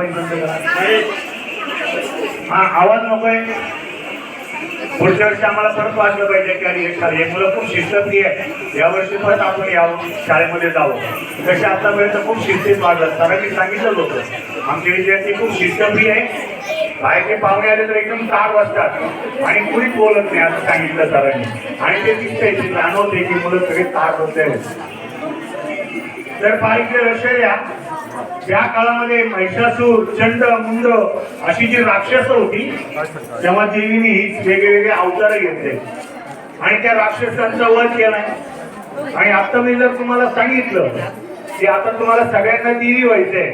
Mobile बंद करा. हा आवाज नकोय. पुढच्या वर्षी आम्हाला परत वाचलं पाहिजे की अरे हे मुलं खूप शिस्तप्रिय आहे. यावर्षी परत आपण यावं शाळेमध्ये जावं. तसे आतापर्यंत खूप शिस्तीत वाढलं. सरांनी सांगितलं होतं. आमचे विद्यार्थी खूप शिस्तप्रिय आहे. बाहेरचे पाहुणे आले तर एकदम तार वाजतात आणि कुणीच बोलत नाही असं सांगितलं सरांनी. आणि ते दिसतंय ते जाणवते की मुलं सगळे तार होते तर पाहिजे लक्ष द्या त्या काळामध्ये महिषासूर चंड मुंड अशी जी राक्षस होती तेव्हा देवीने वेगवेगळे अवतार घेतले. आणि त्या राक्षसांचा वध केलाय आणि आता मी जर तुम्हाला सांगितलं की आता तुम्हाला सगळ्यांना देवी व्हायचंय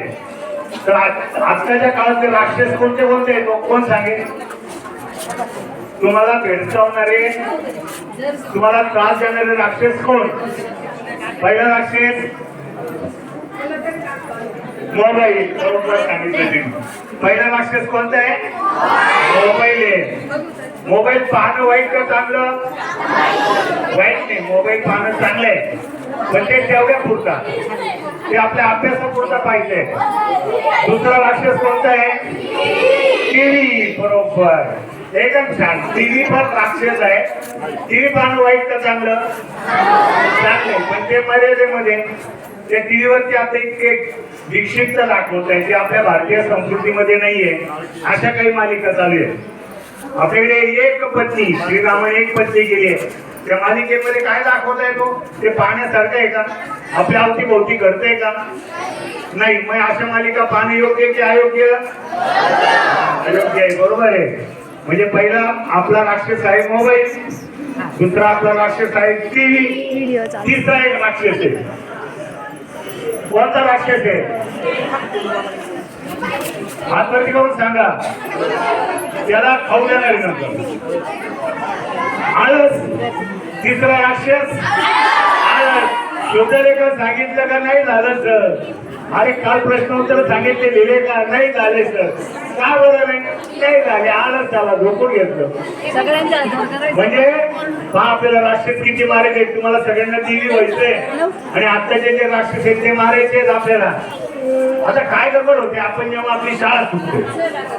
तर आजच्या आजकालच्या काळातले राक्षस कोणते कोणते आहेत? कोण सांगेल? तुम्हाला भेडसावणारे तुम्हाला त्रास देणारे राक्षस कोण? पहिला राक्षस मोबाईल बरोबर सांगितलं पहिला राक्षस कोणता आहे? मोबाईल आहे मोबाईल पाहणं वाईट का चांगलं? वाईट नाही मोबाईल पाहणं चांगलं आहे. पण ते तेवढ्या पुरता. ते आपल्या अभ्यासापुरता पाहिजे. दुसरा राक्षस कोणता आहे? टीव्ही बरोबर. एकदम छान. टीव्ही पण राक्षस आहे. टीव्ही पाहणं वाईट का चांगलं? चांगलं पण ते मर्यादेमध्ये. त्या टीव्हीवरती आता इतके विक्षिप्त दाखवत आहे जे आपल्या भारतीय संस्कृतीमध्ये नाहीये अशा काही मालिका चालू आहेत. आपल्याकडे एक पत्नी श्रीरामाने एक पत्नी केली आहे. त्या मालिकेमध्ये काय दाखवत आहे तो ते पाहण्यासारखं आहे का? आपल्या अवती भोवती घडतंय का? नाही मग अशा मालिका पाहणं योग्य की अयोग्य? अयोग्य आहे बरोबर आहे. म्हणजे पहिला आपला राक्षस आहे मोबाईल दुसरा आपला राक्षस आहे टीव्ही तिसरा एक राक्षस आहे. कोणता राक्षस आहे हातवरती करून सांगा. त्याला खाऊ देणार नंतर. आळस. तिसरा राक्षस आळस. शोधलेखा सांगितलं का नाही झालं सर? अरे काल प्रश्न उत्तर सांगितले लिहिले का? नाही झाले सर का बरं नाही? नाही झाले. आळस झाला झोपून घेतलं. म्हणजे पहा आपल्याला राक्षस किती मारायचे. तुम्हाला सगळ्यांना टीव्ही व्हायचंय. आणि आत्ताचे जे आहेत ते मारायचे आपल्याला. आता काय गडबड होते? आपण जेव्हा आपली शाळा सुटतो.